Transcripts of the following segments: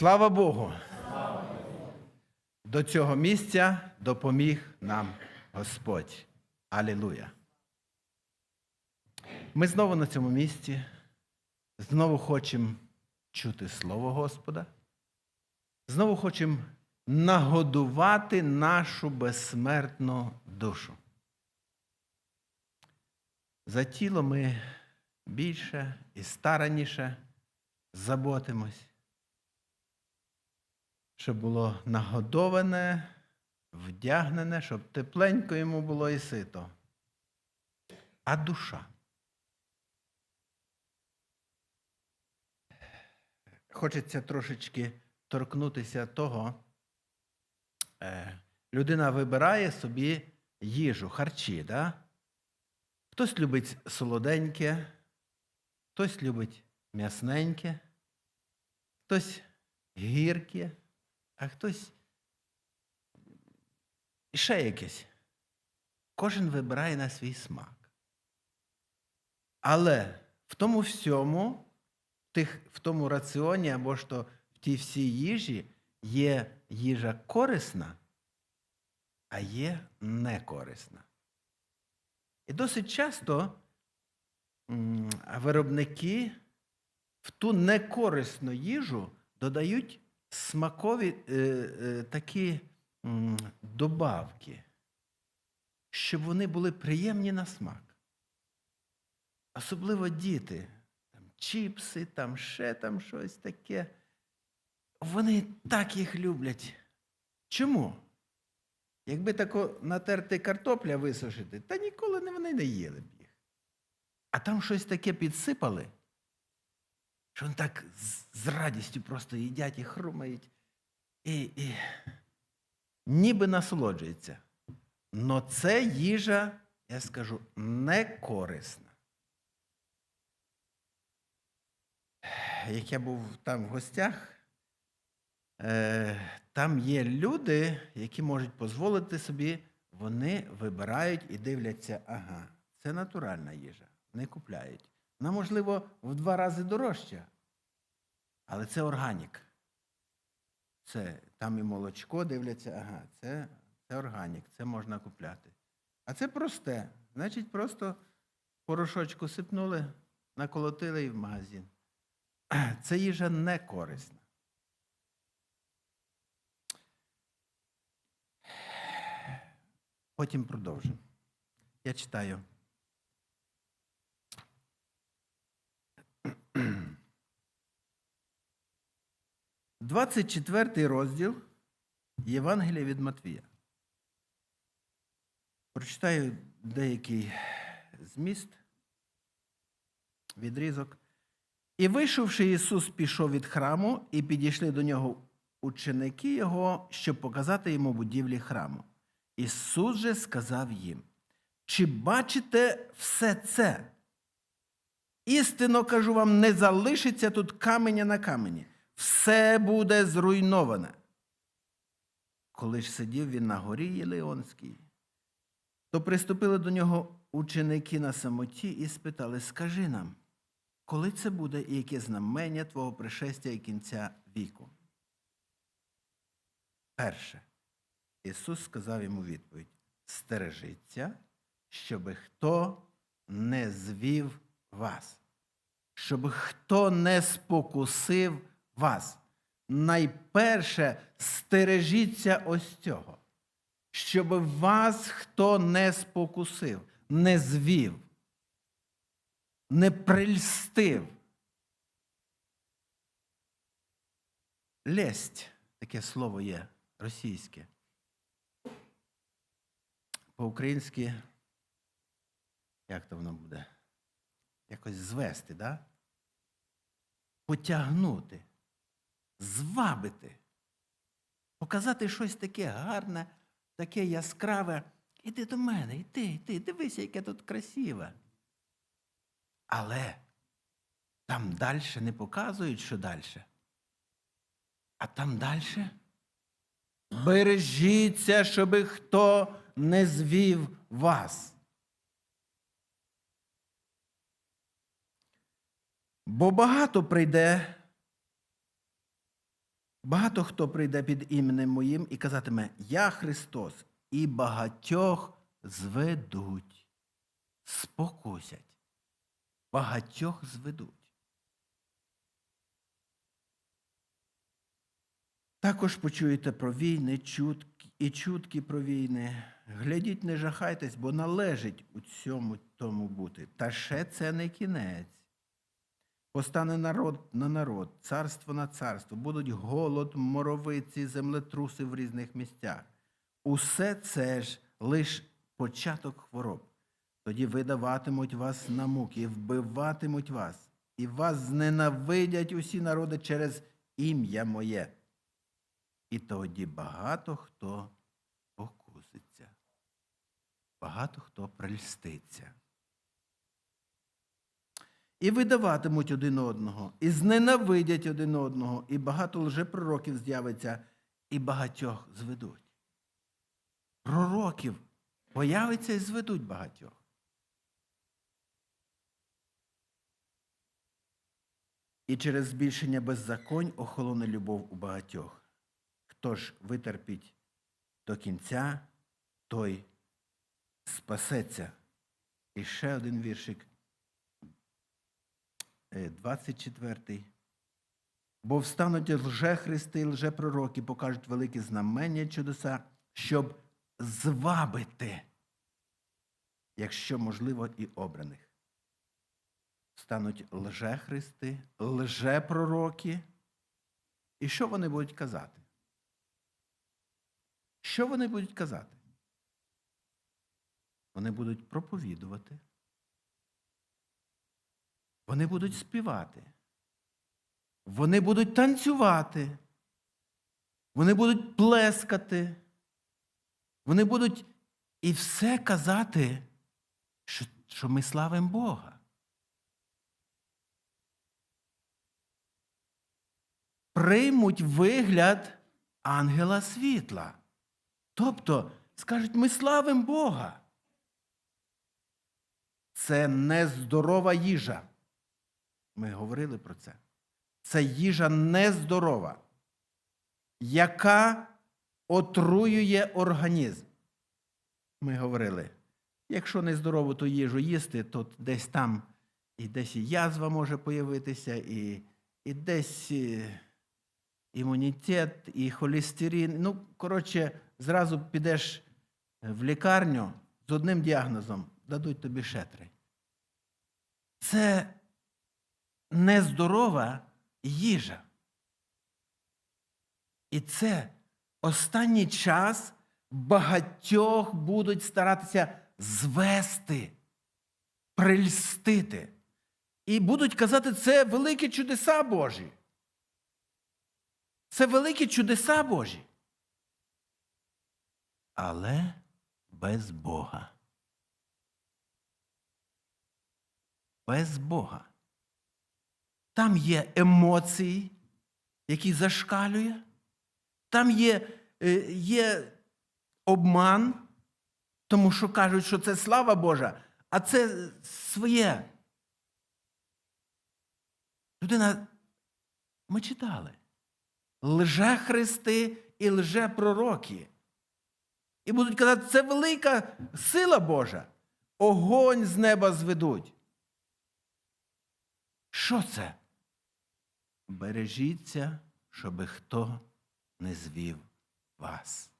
Слава Богу! До цього місця допоміг нам Господь. Алілуя! Ми знову на цьому місці, знову хочемо чути Слово Господа, знову хочемо нагодувати нашу безсмертну душу. За тіло ми більше і стараніше заботимось, щоб було нагодоване, вдягнене, щоб тепленько йому було і сито. А душа. Хочеться трошечки торкнутися того. Е, людина вибирає собі їжу, харчі. Да? Хтось любить солоденьке, хтось любить м'ясненьке, хтось гірке, а хтось ще якесь. Кожен вибирає на свій смак. Але в тому всьому, в, в тому раціоні або то в тій всій їжі є їжа корисна, а є некорисна. І досить часто виробники в ту некорисну їжу додають смакові е, е, такі добавки, щоб вони були приємні на смак. Особливо діти, там, чіпси, там ще там щось таке. Вони так їх люблять. Чому? Якби тако натерти картопля висушити, та ніколи вони не їли б їх. А там щось таке підсипали, що вони так з, радістю просто їдять і хрумають, і, і ніби насолоджуються. Но це їжа, я скажу, не корисна. Як я був там в гостях, е, там є люди, які можуть дозволити собі, вони вибирають і дивляться, ага, це натуральна їжа, не купляють. Вона, можливо, в два рази дорожча, але це органік. Це там і молочко дивляться, ага, це, це органік, це можна купляти. А це просте. Значить, просто порошочку сипнули, наколотили і в магазин. Це їжа не корисна. Потім продовжимо. Я читаю. Двадцять четвертий розділ Євангелія від Матвія. Прочитаю деякий зміст, відрізок. І вийшовши, Ісус пішов від храму, і підійшли до нього ученики Його, щоб показати йому будівлі храму. Ісус же сказав їм: Чи бачите все це? Істинно кажу вам, не залишиться тут каменя на камені, все буде зруйноване. Коли ж сидів він на горі Єлеонській, то приступили до нього ученики на самоті і спитали: Скажи нам, коли це буде і яке знамення Твого пришестя і кінця віку? Перше. Ісус сказав йому відповідь: стережіться, щоб хто не звів вас, щоб хто не спокусив вас. Найперше стережіться ось цього, щоб вас хто не спокусив, не звів, не прильстив. Лесть таке слово є російське. По-українськи, як то воно буде? Якось звести, да? потягнути, звабити, показати щось таке гарне, таке яскраве. Іди до мене, йди, йди, дивися, яке тут красиве. Але там далі не показують, що далі. А там далі бережіться, щоби хто не звів вас. Бо багато прийде Багато хто прийде під іменем моїм і казатиме Я Христос, і багатьох зведуть, спокусять, багатьох зведуть. Також почуєте про війни, чутки і чутки про війни. Глядіть, не жахайтесь, бо належить у цьому тому бути. Та ще це не кінець. Постане народ на народ, царство на царство, будуть голод, моровиці, землетруси в різних місцях. Усе це ж лиш початок хвороб. Тоді видаватимуть вас на муки, вбиватимуть вас, і вас зненавидять усі народи через ім'я моє. І тоді багато хто покуситься, багато хто прельститься. І видаватимуть один одного, і зненавидять один одного, і багато лжепророків з'явиться, і багатьох зведуть. Пророків появиться і зведуть багатьох. І через збільшення беззаконь охолоне любов у багатьох. Хто ж витерпіть до кінця, той спасеться. І ще один віршик. Е, 24. Бо встануть лжехристи лжепророки, покажуть великі знамення чудеса, щоб звабити, якщо можливо, і обраних. Стануть лжехристи, лжепророки. І що вони будуть казати? Що вони будуть казати? Вони будуть проповідувати. Вони будуть співати. Вони будуть танцювати. Вони будуть плескати. Вони будуть і все казати, що, що ми славимо Бога. Приймуть вигляд ангела світла. Тобто скажуть, ми славимо Бога. Це нездорова їжа. Ми говорили про це. Це їжа нездорова, яка отруює організм. Ми говорили, якщо нездорову ту їжу їсти, то десь там і десь і язва може появитися, і, і десь і імунітет, і холестерин. Ну, коротше, зразу підеш в лікарню з одним діагнозом, дадуть тобі ще. Це нездорова їжа. І це останній час багатьох будуть старатися звести, прельстити. І будуть казати, це великі чудеса Божі. Це великі чудеса Божі. Але без Бога. Без Бога. Там є емоції, які зашкалює. Там є, е, є обман, тому що кажуть, що це слава Божа, а це своє. Людина, ми читали. Лжехристи і лжепророки. І будуть казати, це велика сила Божа. Огонь з неба зведуть. Що це? Бережіться, щоби хто не звів вас.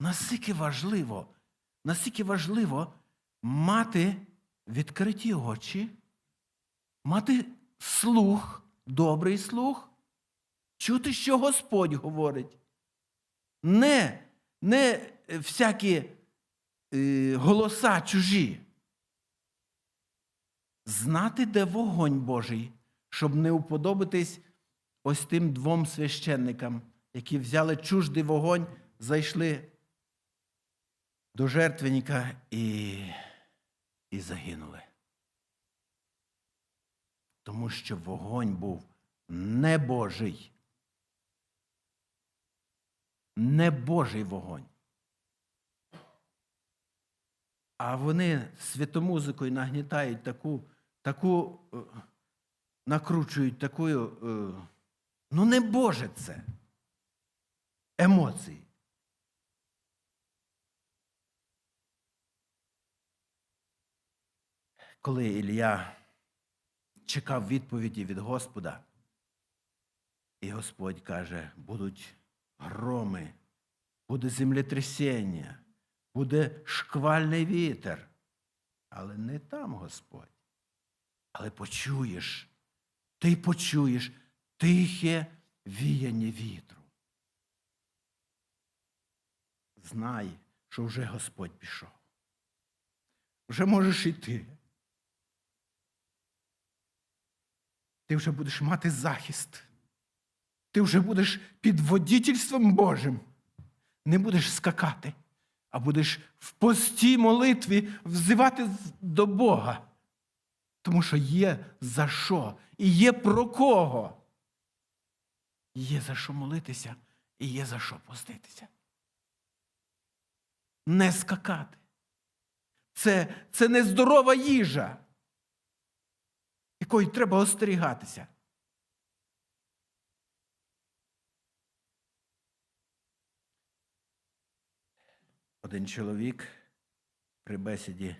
Наскільки важливо, наскільки важливо мати відкриті очі, мати слух, добрий слух, чути, що Господь говорить. Не, не всякі е, голоса чужі. Знати, де вогонь Божий, щоб не уподобитись ось тим двом священникам, які взяли чуждий вогонь, зайшли до жертвенника і, і загинули. Тому що вогонь був не Божий. Не Божий вогонь. А вони святомузикою нагнітають таку, таку е, накручують таку е, Ну, не Боже це. Емоції. Коли Ілля чекав відповіді від Господа, і Господь каже, будуть громи, буде землетрясіння, буде шквальний вітер. Але не там Господь. Але почуєш, ти почуєш тихе віяння вітру. Знай, що вже Господь пішов. Вже можеш йти. Ти вже будеш мати захист. Ти вже будеш під водітельством Божим. Не будеш скакати, а будеш в постій молитві взивати до Бога. Тому що є за що і є про кого. Є за що молитися і є за що поститися. Не скакати. Це, це нездорова їжа, якої треба остерігатися. Один чоловік при бесіді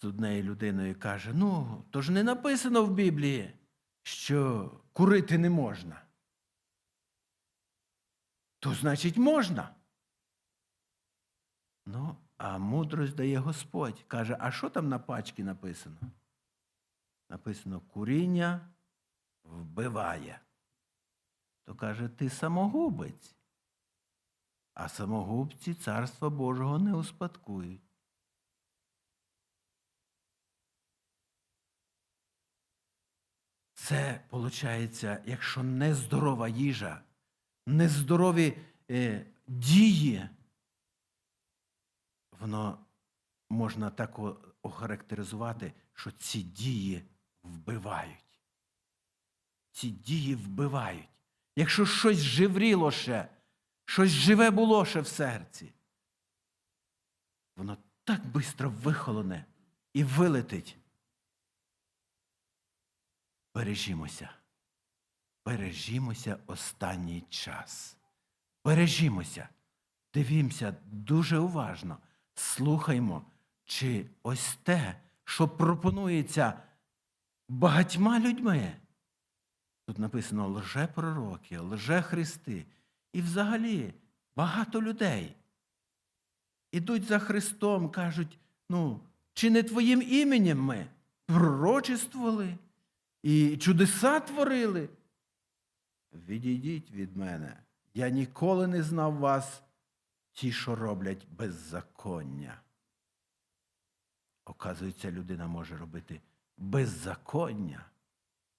з однією людиною каже: ну, то ж не написано в Біблії, що курити не можна. То значить можна. Ну, а мудрость дає Господь. Каже, а що там на пачці написано? Написано куріння вбиває. То каже, ти самогубець. А самогубці царства Божого не успадкують. Це, виходить, якщо нездорова їжа, нездорові е, дії, воно можна так охарактеризувати, що ці дії вбивають. Ці дії вбивають. Якщо щось живріло ще, щось живе було ще в серці, воно так швидко вихолоне і вилетить. Бережімося. Бережімося останній час. Бережімося. Дивімося дуже уважно. Слухаймо, чи ось те, що пропонується багатьма людьми. Тут написано лже-пророки, лже-христи. І взагалі багато людей ідуть за Христом, кажуть, ну, чи не твоїм іменем ми пророчествували і чудеса творили? Відійдіть від мене. Я ніколи не знав вас, ті, що роблять беззаконня. Оказується, людина може робити беззаконня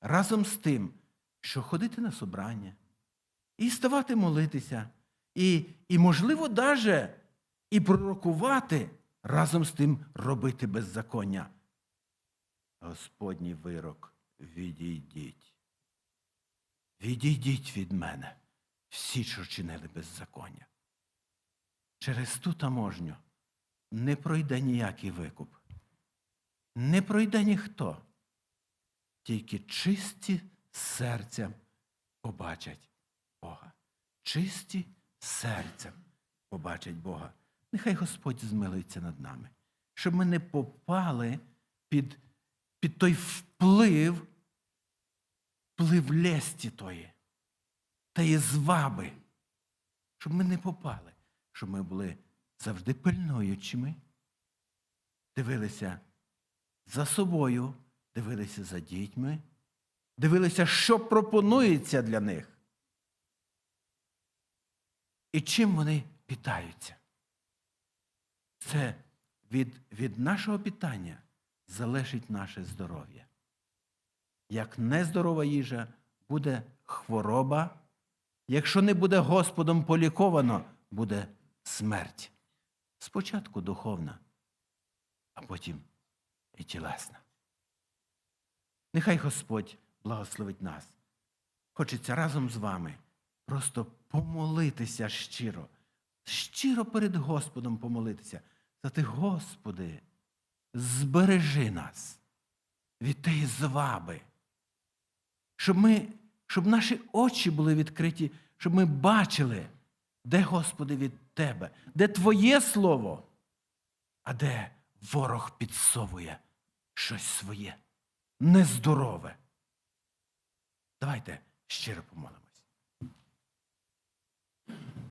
разом з тим, що ходити на собрання, і ставати молитися, і, і можливо, даже і пророкувати, разом з тим робити беззаконня. Господній вирок, відійдіть. Відійдіть від мене, всі, що чинили беззаконня. Через ту таможню не пройде ніякий викуп. Не пройде ніхто. Тільки чисті серцем побачать Бога. Чисті серцем побачать Бога. Нехай Господь змилується над нами, щоб ми не попали під, під той вплив, вплив лесті тої, тієї зваби, щоб ми не попали, щоб ми були завжди пильнуючими, дивилися за собою, дивилися за дітьми, дивилися, що пропонується для них. І чим вони питаються. Це від, від нашого питання залежить наше здоров'я. Як нездорова їжа, буде хвороба, якщо не буде Господом поліковано, буде смерть. Спочатку духовна, а потім і тілесна. Нехай Господь благословить нас. Хочеться разом з вами просто помолитися щиро, щиро перед Господом помолитися. За ти, Господи, збережи нас від тієї зваби, щоб ми, щоб наші очі були відкриті, щоб ми бачили, де, Господи, від Тебе, де Твоє Слово, а де ворог підсовує щось своє нездорове. Давайте щиро помолимось.